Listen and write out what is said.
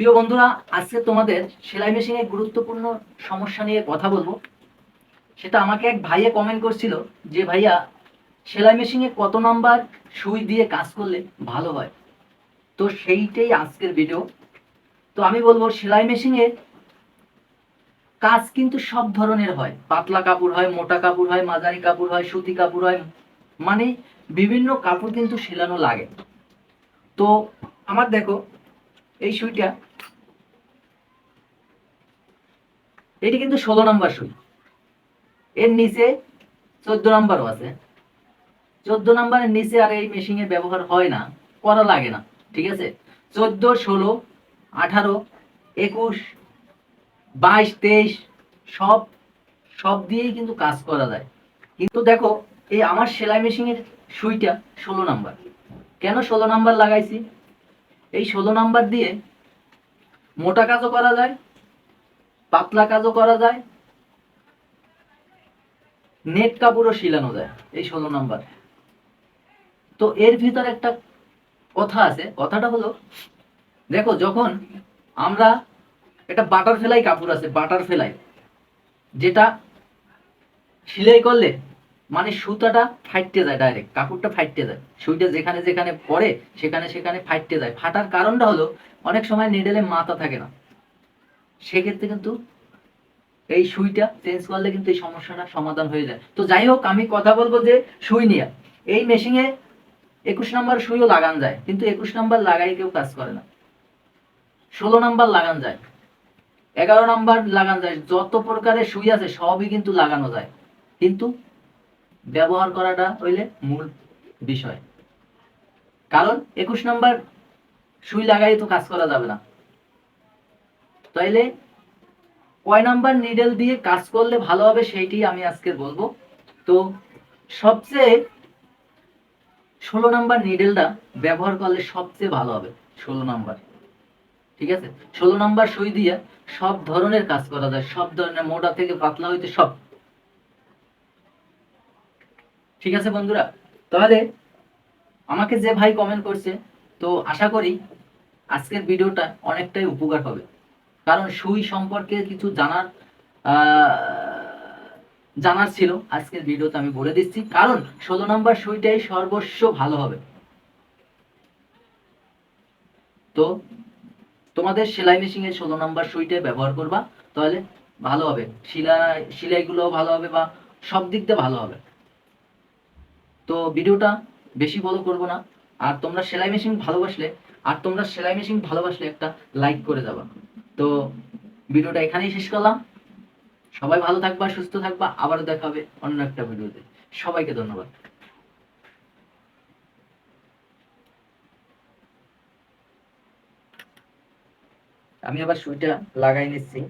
প্রিয় বন্ধুরা, আজকে তোমাদের সেলাই মেশিনের গুরুত্বপূর্ণ সমস্যা নিয়ে কথা বলব। সেটা আমাকে এক ভাইয়া কমেন্ট করছিল যে, ভাইয়া, সেলাই মেশিনে কত নাম্বার সুই দিয়ে কাজ করলে ভালো হয়? তো সেইটাই আজকের ভিডিও তো আমি বলব, সেলাই মেশিনে কাজ কিন্তু সব ধরনের হয়। পাতলা কাপড় হয়, মোটা কাপড় হয়, মাঝারি কাপড় হয়, সুতি কাপড় হয় মানে বিভিন্ন কাপড় কিন্তু সেলানো লাগে। তো আমার দেখো, এই সুইটা এটি কিন্তু ষোলো নাম্বার সুই এর নিচে চোদ্দ নাম্বারও আছে। চোদ্দ নাম্বারের নিচে আর এই মেশিনের ব্যবহার হয় না, করা লাগে না, ঠিক আছে? চোদ্দ, ষোলো, আঠারো, একুশ, বাইশ, তেইশ, সব সব দিয়েই কিন্তু কাজ করা যায়। কিন্তু দেখো, এই আমার সেলাই মেশিনের সুইটা ষোলো নাম্বার। কেন ষোলো নাম্বার লাগাইছি? এই ষোলো নাম্বার দিয়ে মোটা কাজও করা যায় পাতলা কাজও করা যায়, নেট কাপড়ও শিলানো যায়, এই ষোলো নাম্বার। তো এর ভিতর একটা কথা আছে, কথাটা হলো, দেখো যখন আমরা একটা বাটার ফেলাই কাপড় আছে, বাটার ফেলাই, যেটা সেলাই করলে মানে সুতাটা ফাইটতে যায় ডাইরেক্ট কাপড়টা ফাইটতে যায়। সুইটা যেখানে যেখানে পড়ে, সেখানে সেখানে ফাইটতে যায়। ফাটার কারণটা হলো, অনেক সময় নিডেলে মাথা থাকে না। সেক্ষেত্রে কিন্তু এই সুইটা চেঞ্জ করলে কিন্তু এই সমস্যাটা সমাধান হয়ে যায়। তো যাই হোক, আমি কথা বলব যে সুই নিয়ে। এই মেশিনে একুশ নাম্বার সুইও লাগান যায়, কিন্তু একুশ নাম্বার লাগাই কেউ কাজ করে না। ষোলো নাম্বার লাগান যায়, এগারো নাম্বার লাগান যায়, যত প্রকারের সুই আছে সবই কিন্তু লাগানো যায়। কিন্তু ব্যবহার করাটা হইলে মূল বিষয়। কারণ একুশ নাম্বার সুই লাগাই তো কাজ করা যাবে না। তাইলে কয় নাম্বার নিডেল দিয়ে কাজ করলে ভালো হবে সেইটি আমি আজকে বলব। তো সবচেয়ে ষোলো নাম্বার নিডেলটা ব্যবহার করলে সবচেয়ে ভালো হবে, ষোলো নাম্বার। ঠিক আছে? ষোলো নাম্বার সুই দিয়ে সব ধরনের কাজ করা যায়, সব ধরনের মোটা থেকে পাতলা হইতে সব। ঠিক আছে বন্ধুরা? তাহলে আমাকে যে ভাই কমেন্ট করছে, তো আশা করি আজকের ভিডিওটা অনেকটাই উপকার হবে। কারণ সুই সম্পর্কে কিছু জানার জানার ছিল। আজকের ভিডিওতে আমি বলে দিচ্ছি। কারণ ষোলো নম্বর সুইটাই সর্বস্ব ভালো হবে। তো তোমাদের সেলাই মেশিনের ষোলো নম্বর সুইটাই ব্যবহার করবা, তাহলে ভালো হবে। সেলাই সেলাইগুলো ভালো হবে বা সব দিক দিয়ে ভালো হবে। তো ভিডিওটা বেশি বড় করব না। আর তোমরা সেলাই মেশিন ভালোবাসলে আর তোমরা সেলাই মেশিন ভালোবাসলে একটা লাইক করে যাবা। তো ভিডিওটা এখানেই শেষ করলাম। সবাই ভালো থাকবা, সুস্থ থাকবা, আবারও দেখা হবে অন্য একটা ভিডিওতে। সবাইকে ধন্যবাদ। আমি আবার সুইটা লাগাই নিচ্ছি।